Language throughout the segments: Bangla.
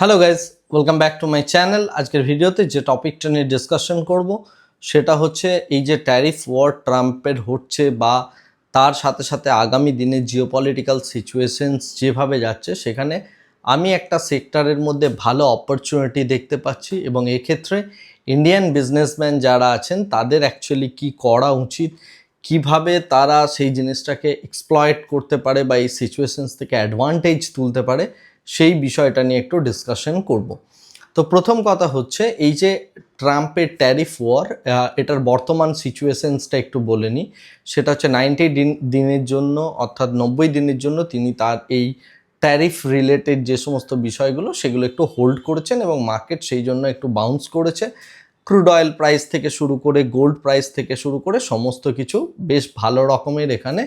Hello guys welcome back to my channel আজকের ভিডিওতে যে টপিকটা নিয়ে ডিসকাশন করব, সেটা হচ্ছে এই যে ট্যারিফ ওয়ার ট্রাম্পের হচ্ছে বা তার সাথে সাথে আগামী দিনে জিওপলিটিক্যাল সিচুয়েশনস যেভাবে যাচ্ছে, সেখানে আমি একটা সেক্টরের মধ্যে ভালো অপরচুনিটি দেখতে পাচ্ছি এবং এক্ষেত্রে ইন্ডিয়ান বিজনেসম্যান যারা আছেন, তাদের অ্যাকচুয়ালি কি করা উচিত? কীভাবে তারা সেই জিনিসটাকে এক্সপ্লয়েট করতে পারে বা এই সিচুয়েশনস থেকে অ্যাডভান্টেজ তুলতে পারে? সেই বিষয়টা নিয়ে একটু ডিসকাশন করব। তো প্রথম কথা হচ্ছে, এই যে ট্রাম্পের ট্যারিফ ওয়ার এটার বর্তমান সিচুয়েশনসটা একটু বলে নিই সেটা হচ্ছে নাইনটি দিন, দিনের জন্য অর্থাৎ নব্বই দিনের জন্য তিনি তার এই ট্যারিফ রিলেটেড যে সমস্ত বিষয়গুলো, সেগুলো একটু হোল্ড করেছেন এবং মার্কেট সেই জন্য একটু বাউন্স করেছে। ক্রুড অয়েল প্রাইস থেকে শুরু করে গোল্ড প্রাইস থেকে শুরু করে সমস্ত কিছু বেশ ভালো রকমের এখানে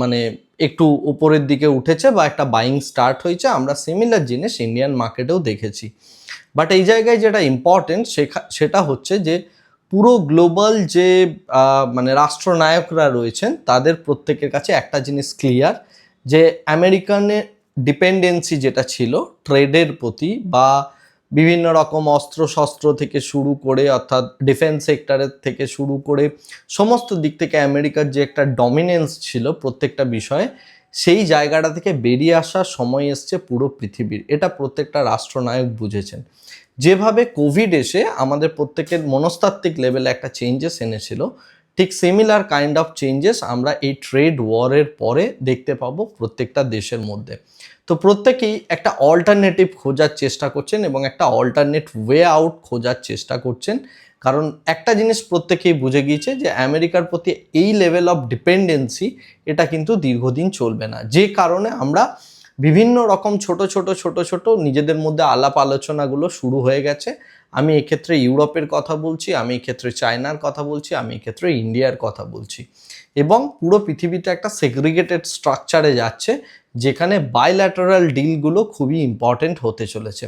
মানে একটু উপরের দিকে উঠেছে বা একটা বাইং স্টার্ট হয়েছে। আমরা সিমিলার জিনিস ইন্ডিয়ান মার্কেটেও দেখেছি। বাট এই জায়গায় যেটা ইম্পর্টেন্ট সেটা হচ্ছে যে পুরো গ্লোবাল যে মানে রাষ্ট্রনায়করা রয়েছেন, তাদের প্রত্যেকের কাছে একটা জিনিস ক্লিয়ার যে আমেরিকানের ডিপেন্ডেন্সি যেটা ছিল ট্রেডের প্রতি বা বিভিন্ন রকম অস্ত্র শস্ত্র থেকে শুরু করে, অর্থাৎ ডিফেন্স সেক্টরের থেকে শুরু করে সমস্ত দিক থেকে আমেরিকার যে একটা ডমিনেন্স ছিল প্রত্যেকটা বিষয়ে, সেই জায়গাটা থেকে বেরিয়ে আসার সময় এসছে পুরো পৃথিবীর। এটা প্রত্যেকটা রাষ্ট্রনায়ক বুঝেছেন। যেভাবে কোভিড এসে আমাদের প্রত্যেকের মনস্তাত্ত্বিক লেভেলে একটা চেঞ্জেস এনেছিল, ঠিক সিমিলার কাইন্ড অফ চেঞ্জেস আমরা এই ট্রেড ওয়ারের পরে দেখতে পাবো প্রত্যেকটা দেশের মধ্যে। তো প্রত্যেকেই একটা অল্টারনেটিভ খোঁজার চেষ্টা করছেন এবং একটা অল্টারনেট ওয়ে আউট খোঁজার চেষ্টা করছেন। কারণ একটা জিনিস প্রত্যেকেই বুঝে গিয়েছে যে আমেরিকার প্রতি এই লেভেল অফ ডিপেন্ডেন্সি এটা কিন্তু দীর্ঘদিন চলবে না। যে কারণে আমরা বিভিন্ন রকম ছোট ছোট ছোট ছোট নিজেদের মধ্যে আলাপ আলোচনাগুলো শুরু হয়ে গেছে। আমি এক্ষেত্রে ইউরোপের কথা বলছি, আমি এক্ষেত্রে চায়নার কথা বলছি, আমি এক্ষেত্রে ইন্ডিয়ার কথা বলছি। এবং পুরো পৃথিবীতে একটা সেগ্রিগেটেড স্ট্রাকচারে যাচ্ছে। যেখানে বাইল্যাটারাল ডিলগুলো খুবই ইম্পর্টেন্ট হতে চলেছে।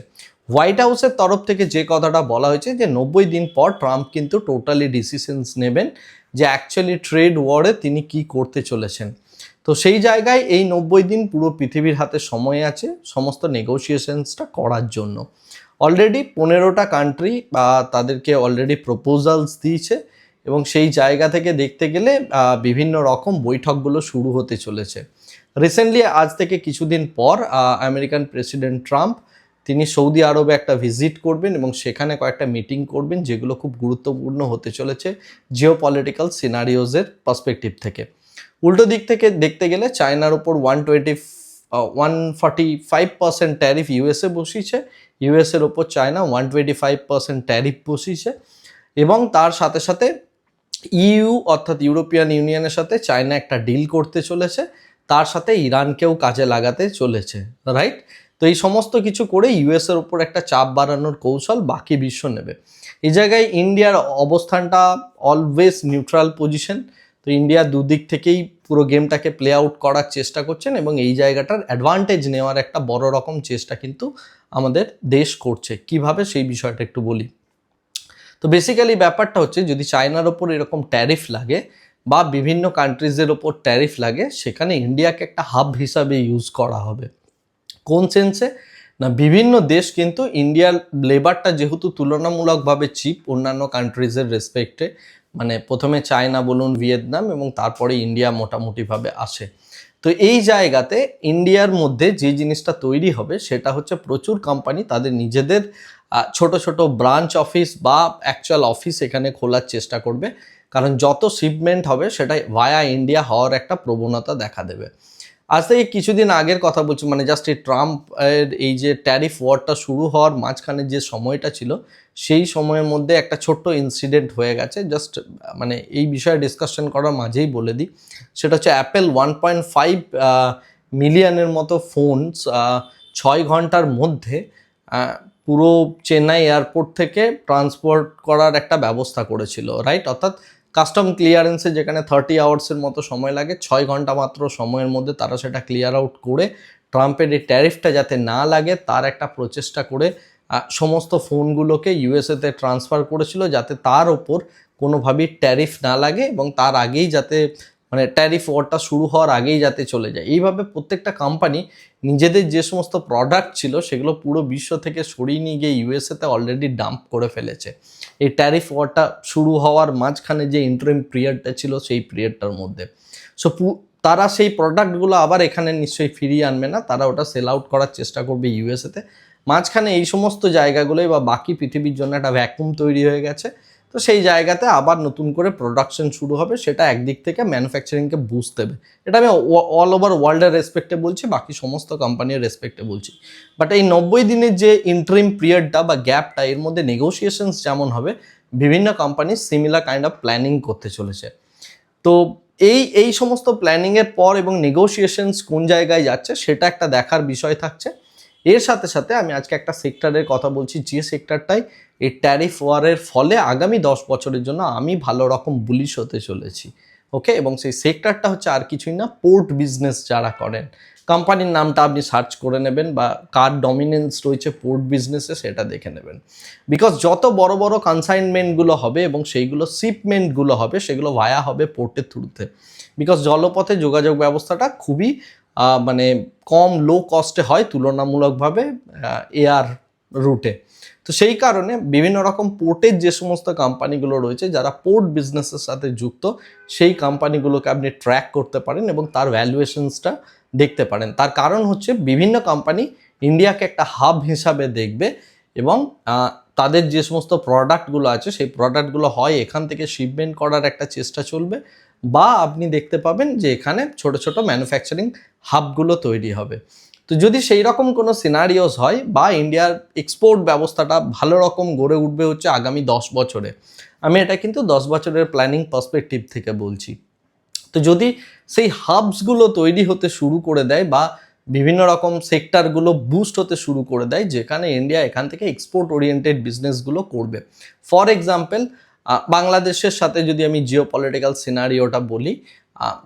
হোয়াইট হাউসের তরফ থেকে যে কথাটা বলা হয়েছে যে, নব্বই দিন পর ট্রাম্প কিন্তু টোটালি ডিসিশনস নেবেন যে অ্যাকচুয়ালি ট্রেড ওয়ারে তিনি কি করতে চলেছেন। তো সেই জায়গায় এই নব্বই দিন পুরো পৃথিবীর হাতে সময় আছে সমস্ত নেগোসিয়েশনসটা করার জন্য। অলরেডি পনেরোটা কান্ট্রি বা তাদেরকে অলরেডি প্রপোজালস দিয়েছে এবং সেই জায়গা থেকে দেখতে গেলে বিভিন্ন রকম বৈঠকগুলো শুরু হতে চলেছে। রিসেন্টলি আজ থেকে কিছুদিন পর আমেরিকান প্রেসিডেন্ট ট্রাম্প তিনি সৌদি আরবে একটা ভিজিট করবেন এবং সেখানে কয়েকটা মিটিং করবেন যেগুলো খুব গুরুত্বপূর্ণ হতে চলেছে জিও পলিটিক্যাল সিনারিওজের পার্সপেক্টিভ থেকে। উল্টো দিক থেকে দেখতে গেলে চায়নার ওপর one twenty one forty five percent tariff USA বসিয়েছে। ইউএসের ওপর China one twenty five percent tariff বসিয়েছে এবং তার সাথে সাথে ইউ অর্থাৎ ইউরোপিয়ান ইউনিয়নের সাথে চায়না একটা ডিল করতে চলেছে। তার সাথে ইরানকেও কাজে লাগাতে চলেছে রাইট তো এই সমস্ত কিছু করে ইউএসের ওপর একটা চাপ বাড়ানোর কৌশল বাকি বিশ্ব নেবে। এই জায়গায় ইন্ডিয়ার অবস্থানটা অলওয়েজ নিউট্রাল পজিশন তো ইন্ডিয়া দুদিক থেকেই পুরো গেমটাকে প্লে আউট করার চেষ্টা করছেন এবং এই জায়গাটার অ্যাডভান্টেজ নেওয়ার একটা বড় রকম চেষ্টা কিন্তু আমাদের দেশ করছে। কীভাবে সেই বিষয়টা একটু বলি? তো বেসিক্যালি ব্যাপারটা হচ্ছে যদি চায়নার ওপর এরকম ট্যারিফ লাগে বা বিভিন্ন কান্ট্রিজের ওপর ট্যারিফ লাগে, সেখানে ইন্ডিয়াকে একটা হাব হিসাবে ইউজ করা হবে। কোন সেন্সে না, বিভিন্ন দেশ কিন্তু ইন্ডিয়ার লেবারটা যেহেতু তুলনামূলকভাবে চিপ অন্যান্য কান্ট্রিজের রেসপেক্টে মানে প্রথমে চায়না বলুন ভিয়েতনাম এবং তারপরে ইন্ডিয়া মোটামুটিভাবে আসে। তো এই জায়গাতে ইন্ডিয়ার মধ্যে যে জিনিসটা তৈরি হবে, সেটা হচ্ছে প্রচুর কোম্পানি তাদের নিজেদের ছোট ছোট ব্রাঞ্চ অফিস বা অ্যাকচুয়াল অফিস এখানে খোলার চেষ্টা করবে। কারণ যত শিপমেন্ট হবে, সেটাই ভায়া ইন্ডিয়া হওয়ার একটা প্রবণতা দেখা দেবে। আজ থেকে কিছুদিন আগের কথা বলছি মানে জাস্ট এই ট্রাম্প এর এই যে ট্যারিফ ওয়ারটা শুরু হওয়ার মাঝখানে যে সময়টা ছিল, সেই সময়ের মধ্যে একটা ছোট্ট ইনসিডেন্ট হয়ে গেছে। জাস্ট মানে এই বিষয়ে ডিসকাশন করার মাঝেই বলে দিই, সেটা হচ্ছে অ্যাপেল ওয়ান পয়েন্ট ফাইভ মিলিয়নের মতো ফোনস ছয় ঘণ্টার মধ্যে পুরো চেন্নাই এয়ারপোর্ট থেকে ট্রান্সপোর্ট করার একটা ব্যবস্থা করেছিল রাইট অর্থাৎ কাস্টম ক্লিয়ারেন্সে যেখানে থার্টি আওয়ার্সের মতো সময় লাগে, ছয় ঘণ্টা মাত্র সময়ের মধ্যে তারা সেটা ক্লিয়ার আউট করে ট্রাম্পের এই ট্যারিফটা যাতে না লাগে, তার একটা প্রচেষ্টা করে সমস্ত ফোনগুলোকে ইউএসএতে ট্রান্সফার করেছিল যাতে তার ওপর কোনোভাবেই ট্যারিফ না লাগে এবং তার আগেই যাতে মানে ট্যারিফ ওয়ারটা শুরু হওয়ার আগেই যাতে চলে যায়। এইভাবে প্রত্যেকটা কোম্পানি নিজেদের যে সমস্ত প্রোডাক্ট ছিল সেগুলো পুরো বিশ্ব থেকে সরিয়ে নিয়ে গিয়ে ইউএসএতে অলরেডি ডাম্প করে ফেলেছে। এই ট্যারিফ ওয়ারটা শুরু হওয়ার মাঝখানে যে ইন্টারিম পিরিয়ডটা ছিল সেই পিরিয়ডটার মধ্যে। সো তারা সেই প্রোডাক্টগুলো আবার এখানে নিশ্চয়ই ফিরিয়ে আনবে না, তারা ওটা সেল আউট করার চেষ্টা করবে ইউএসএতে মাঝখানে এই সমস্ত জায়গাগুলোই বা বাকি পৃথিবীর জন্য একটা ভ্যাকুম তৈরি হয়ে গেছে। তো সেই জায়গাতে আবার নতুন করে প্রোডাকশন শুরু হবে, সেটা একদিক থেকে ম্যানুফ্যাকচারিংকে বুঝ দেবে। এটা আমি অল ওভার ওয়ার্ল্ডের রেসপেক্টে বলছি, বাকি সমস্ত কোম্পানির রেসপেক্টে বলছি। বাট এই নব্বই দিনের যে ইন্টারিম পিরিয়ডটা বা গ্যাপটা এর মধ্যে নেগোসিয়েশনস যেমন হবে, বিভিন্ন company similar kind of planning করতে চলেছে। তো এই এই সমস্ত প্ল্যানিংয়ের পর এবং নেগোসিয়েশনস কোন জায়গায় যাচ্ছে, সেটা একটা দেখার বিষয় থাকছে। এর সাথে সাথে আমি আজকে একটা সেক্টরের কথা বলছি, যে সেক্টরটাই এই ট্যারিফ ওয়ারের ফলে আগামী দশ বছরের জন্য আমি ভালো রকম বুলিশ হতে চলেছি। ওকে এবং সেই সেক্টরটা হচ্ছে আর কিছুই না পোর্ট বিজনেস যারা করেন। কোম্পানির নামটা আপনি সার্চ করে নেবেন বা কার ডমিনেন্স রয়েছে পোর্ট বিজনেসে সেটা দেখে নেবেন। বিকজ যত বড় বড় কনসাইনমেন্টগুলো হবে এবং সেইগুলো শিপমেন্টগুলো হবে, সেগুলো ভায়া হবে পোর্টের থ্রুতে বিকজ জলপথে যোগাযোগ ব্যবস্থাটা খুবই মানে কম লো কস্টে হয় তুলনামূলকভাবে এয়ার রুটে তো সেই কারণে বিভিন্ন রকম পোর্টের যে সমস্ত কোম্পানিগুলো রয়েছে, যারা পোর্ট বিজনেসের সাথে যুক্ত, সেই কোম্পানিগুলোকে আপনি ট্র্যাক করতে পারেন এবং তার ভ্যালুয়েশনসটা দেখতে পারেন। তার কারণ হচ্ছে বিভিন্ন কোম্পানি ইন্ডিয়াকে একটা হাব হিসাবে দেখবে এবং তাদের যে সমস্ত প্রোডাক্টগুলো আছে, সেই প্রোডাক্টগুলো হয় এখান থেকে শিপমেন্ট করার একটা চেষ্টা চলবে। বা আপনি দেখতে পাবেন যে এখানে ছোট ছোট ম্যানুফ্যাকচারিং হাবগুলো তৈরি হবে। তো যদি সেই রকম কোনো সিনারিওস হয় বা ইন্ডিয়ার এক্সপোর্ট ব্যবস্থাটা ভালো রকম গড়ে উঠবে হচ্ছে আগামী দশ বছরে, আমি এটা কিন্তু দশ বছরের প্ল্যানিং পার্সপেক্টিভ থেকে বলছি। তো যদি সেই হাবসগুলো তৈরি হতে শুরু করে দেয় বা বিভিন্ন রকম সেক্টরগুলো বুস্ট হতে শুরু করে দেয়, যেখানে ইন্ডিয়া এখান থেকে এক্সপোর্ট ওরিয়েন্টেড বিজনেসগুলো করবে। ফর এক্সাম্পল বাংলাদেশের সাথে যদি আমি জিও পলিটিক্যাল সিনারিওটা বলি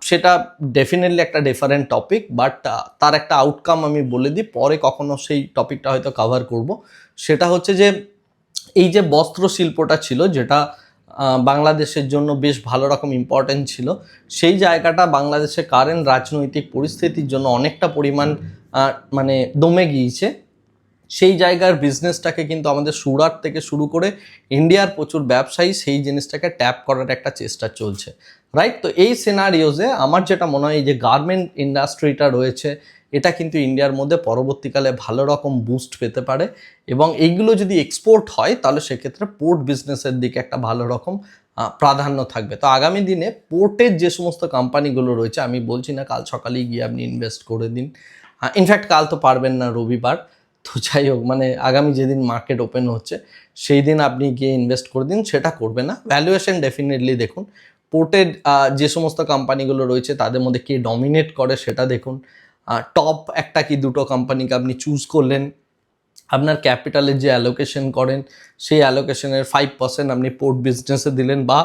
সেটা ডেফিনেটলি একটা ডিফারেন্ট টপিক বাট তার একটা আউটকাম আমি বলে দিই, পরে কখনো সেই টপিকটা হয়তো কভার করব। সেটা হচ্ছে যে, এই যে বস্ত্র শিল্পটা ছিল, যেটা বাংলাদেশের জন্য বেশ ভালো রকম ইম্পর্টেন্ট ছিল, সেই জায়গাটা বাংলাদেশের কারেন্ট রাজনৈতিক পরিস্থিতির জন্য অনেকটা পরিমাণ মানে দমে গিয়েছে। সেই জায়গার বিজনেসটাকে কিন্তু আমাদের সুরাট থেকে শুরু করে ইন্ডিয়ার প্রচুর ব্যবসায়ী সেই জিনিসটাকে ট্যাপ করার একটা চেষ্টা চলছে রাইট তো এই সিনারিওজে আমার যেটা মনে হয় যে গার্মেন্ট ইন্ডাস্ট্রিটা রয়েছে, এটা কিন্তু ইন্ডিয়ার মধ্যে পরবর্তীকালে ভালো রকম বুস্ট পেতে পারে এবং এইগুলো যদি এক্সপোর্ট হয়, তাহলে সেক্ষেত্রে পোর্ট বিজনেসের দিকে একটা ভালো রকম প্রাধান্য থাকবে। তো আগামী দিনে পোর্টের যে সমস্ত কোম্পানিগুলো রয়েছে, আমি বলছি না কাল সকালেই গিয়ে আপনি ইনভেস্ট করে দিন ইনফ্যাক্ট কাল তো পারবেন না রবিবার তো যাই হোক মানে আগামী যেদিন মার্কেট ওপেন হচ্ছে সেই দিন আপনি গিয়ে ইনভেস্ট করে দিন, সেটা করবে না। ভ্যালুয়েশন ডেফিনেটলি দেখুন। পোর্টেড যে সমস্ত কোম্পানিগুলো রয়েছে, তাদের মধ্যে কে ডমিনেট করে সেটা দেখুন। টপ একটা কি দুটো কোম্পানিকে আপনি চুজ করলেন, আপনার ক্যাপিটালের যে অ্যালোকেশন করেন, সেই অ্যালোকেশনের ফাইভ পার্সেন্ট আপনি পোর্ট বিজনেসে দিলেন বা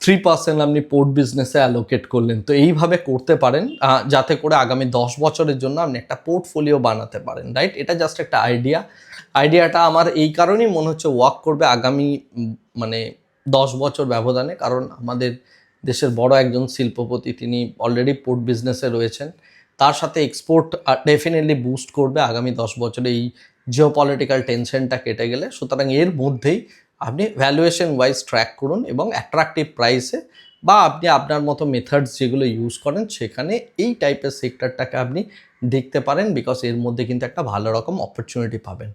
থ্রি পার্সেন্ট আপনি পোর্ট বিজনেসে অ্যালোকেট করলেন। তো এইভাবে করতে পারেন যাতে করে আগামী দশ বছরের জন্য আপনি একটা পোর্টফোলিও বানাতে পারেন রাইট এটা জাস্ট একটা আইডিয়া আইডিয়াটা আমার এই কারণেই মনে হচ্ছে ওয়াক করবে আগামী মানে দশ বছর ব্যবধানে, কারণ আমাদের দেশের বড় একজন শিল্পপতি তিনি অলরেডি পোর্ট বিজনেসে রয়েছেন। তার সাথে এক্সপোর্ট ডেফিনেটলি বুস্ট করবে আগামী দশ বছরে এই জিও পলিটিক্যাল টেনশনটা কেটে গেলে। সুতরাং এর মধ্যেই আপনি ভ্যালুয়েশন ওয়াইজ ট্র্যাক করুন এবং অ্যাট্রাকটিভ প্রাইসে বা আপনি আপনার মতো মেথডস যেগুলো ইউজ করেন, সেখানে এই টাইপের সেক্টরটাকে আপনি দেখতে পারেন বিকজ এর মধ্যে কিন্তু একটা ভালো রকম অপরচুনিটি পাবেন।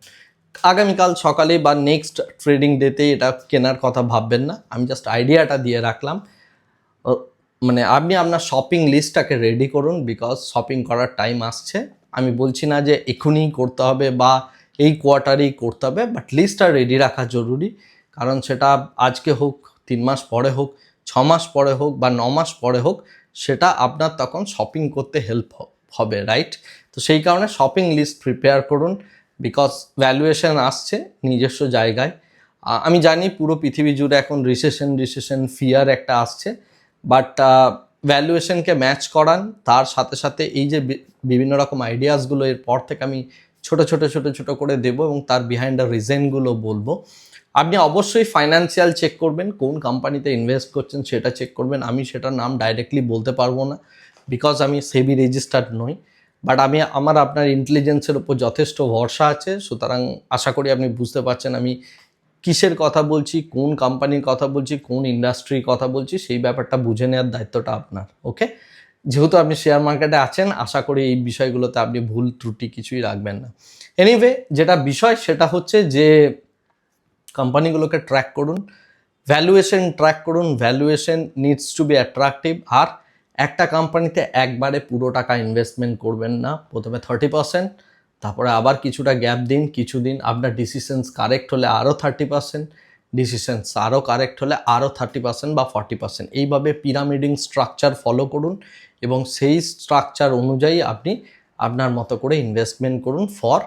আগামীকাল সকালে বা নেক্সট ট্রেডিং ডেতে এটা কেনার কথা ভাববেন না। আমি জাস্ট আইডিয়াটা দিয়ে রাখলাম। মানে আপনি আপনার শপিং লিস্টটাকে রেডি করুন বিকজ শপিং করার টাইম আসছে। আমি বলছি না যে এখনই করতে হবে বা এই কোয়ার্টারেই করতে হবে বাট লিস্টটা রেডি রাখা জরুরি। কারণ সেটা আজকে হোক, তিন মাস পরে হোক, ছ মাস পরে হোক বা ন মাস পরে হোক, সেটা আপনার তখন শপিং করতে হেল্প হবে রাইট তো সেই কারণে শপিং লিস্ট প্রিপেয়ার করুন বিকজ ভ্যালুয়েশন আসছে নিজস্ব জায়গায়। আমি জানি পুরো পৃথিবী জুড়ে এখন রিসেশন রিসেশন ফিয়ার একটা আসছে বাট ভ্যালুয়েশনকে ম্যাচ করান, তার সাথে সাথে এই যে বিভিন্ন রকম আইডিয়াসগুলো এর পর থেকে আমি ছোট ছোট ছোট ছোট করে দেবো এবং তার বিহাইন্ড দ্য রিজনগুলো বলব। আপনি অবশ্যই ফাইন্যান্সিয়াল চেক করবেন, কোন কোম্পানিতে ইনভেস্ট করছেন সেটা চেক করবেন। আমি সেটার নাম ডাইরেক্টলি বলতে পারব না বিকজ আমি সেবি রেজিস্টার্ড নই। বাট আমি, আমার আপনার ইন্টেলিজেন্সের উপর যথেষ্ট ভরসা আছে। সুতরাং আশা করি আপনি বুঝতে পারছেন আমি কিসের কথা বলছি, কোন কোম্পানির কথা বলছি, কোন ইন্ডাস্ট্রির কথা বলছি, সেই ব্যাপারটা বুঝে নেওয়ার দায়িত্বটা আপনার ওকে যেহেতু আপনি শেয়ার মার্কেটে আছেন, আশা করি এই বিষয়গুলোতে আপনি ভুল, ত্রুটি কিছুই রাখবেন না। এনিওয়ে যেটা বিষয় সেটা হচ্ছে যে কোম্পানিগুলোকে ট্র্যাক করুন ভ্যালুয়েশন ট্র্যাক করুন valuation needs to be attractive আর একটা কোম্পানিতে একবারে পুরো টাকা ইনভেস্টমেন্ট করবেন না, প্রথমে থার্টি পার্সেন্ট তারপরে আবার কিছুটা গ্যাপ দিন, কিছুদিন আপনার ডিসিশনস কারেক্ট হলে আরও থার্টি পার্সেন্ট ডিসিশনস আরও কারেক্ট হলে আরও থার্টি পার্সেন্ট বা ফর্টি পার্সেন্ট এইভাবে পিরামিডিং স্ট্রাকচার ফলো করুন এবং সেই স্ট্রাকচার অনুযায়ী আপনি আপনার মতো করে ইনভেস্টমেন্ট করুন for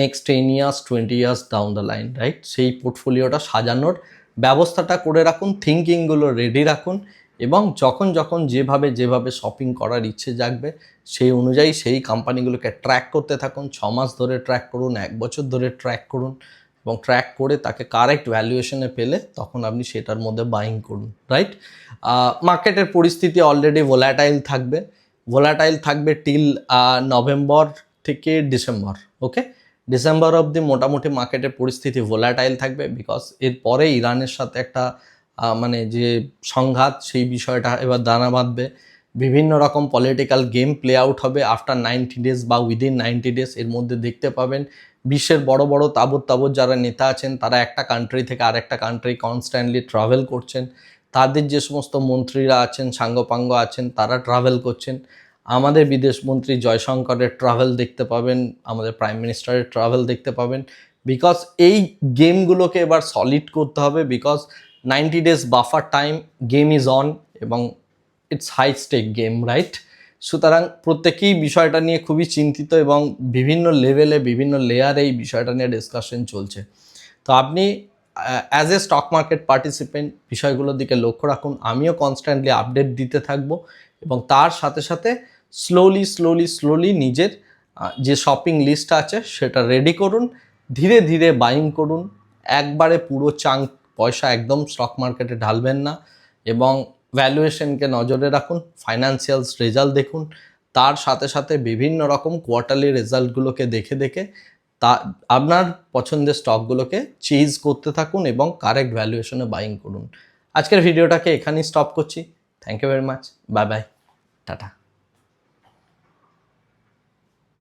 next ten years twenty years down the line right সেই পোর্টফোলিওটা সাজানোর ব্যবস্থাটা করে রাখুন থিঙ্কিংগুলো রেডি রাখুন এবং যখন যখন যেভাবে যেভাবে শপিং করার ইচ্ছে জাগবে, সেই অনুযায়ী সেই কোম্পানিগুলোকে ট্র্যাক করতে থাকুন, ছ মাস ধরে ট্র্যাক করুন, এক বছর ধরে ট্র্যাক করুন এবং ট্র্যাক করে তাকে কারেক্ট ভ্যালুয়েশনে পেলে তখন আপনি সেটার মধ্যে বাইং করুন রাইট মার্কেটের পরিস্থিতি অলরেডি ভোলাটাইল থাকবে। ভোলাটাইল থাকবে টিল নভেম্বর থেকে ডিসেম্বর ওকে ডিসেম্বর অবধি মোটামুটি মার্কেটের পরিস্থিতি ভোলাটাইল থাকবে বিকজ এরপরে ইরানের সাথে একটা মানে যে সংঘাত সেই বিষয়টা এবার দানা বাঁধবে। বিভিন্ন রকম পলিটিক্যাল গেম প্লে আউট হবে আফটার নাইনটি ডেজ বা উইদিন নাইনটি ডেজ এর মধ্যে দেখতে পাবেন। বিশ্বের বড় বড় তাবৎ তাবৎ যারা নেতা আছেন, তারা একটা কান্ট্রি থেকে আরেকটা কান্ট্রি কনস্ট্যান্টলি ট্রাভেল করছেন। তাদের যে সমস্ত মন্ত্রীরা আছেন, সাঙ্গপাঙ্গ আছেন, তারা ট্রাভেল করছেন। আমাদের বিদেশমন্ত্রী জয়শঙ্করের ট্রাভেল দেখতে পাবেন, আমাদের প্রাইম মিনিস্টারের ট্রাভেল দেখতে পাবেন। বিকজ এই গেমগুলোকে এবার সলিড করতে হবে because ninety days buffer time game is on এবং it's high stake game, right? সুতরাং প্রত্যেকেই বিষয়টা নিয়ে খুবই চিন্তিত এবং বিভিন্ন লেভেলে, বিভিন্ন লেয়ারে এই বিষয়টা নিয়ে ডিসকাশন চলছে। তো আপনি as a stock market participant বিষয়গুলোর দিকে লক্ষ্য রাখুন। আমিও কনস্ট্যান্টলি আপডেট দিতে থাকব এবং তার সাথে সাথে স্লোলি স্লোলি স্লোলি নিজের যে শপিং লিস্ট আছে সেটা রেডি করুন, ধীরে ধীরে বাইং করুন। একবারে পুরো চাং পয়সা একদম স্টক মার্কেটে ঢালবেন না এবং ভ্যালুয়েশনকে নজরে রাখুন ফাইন্যান্সিয়ালস রেজাল্ট দেখুন, তার সাথে সাথে বিভিন্ন রকম কোয়ার্টারলি রেজাল্টগুলোকে দেখে দেখে তা, আপনার পছন্দের স্টকগুলোকে চেঞ্জ করতে থাকুন এবং কারেক্ট ভ্যালুয়েশনে বাইং করুন। আজকের ভিডিওটাকে এখানেই স্টপ করছি। Thank you very much bye bye tata.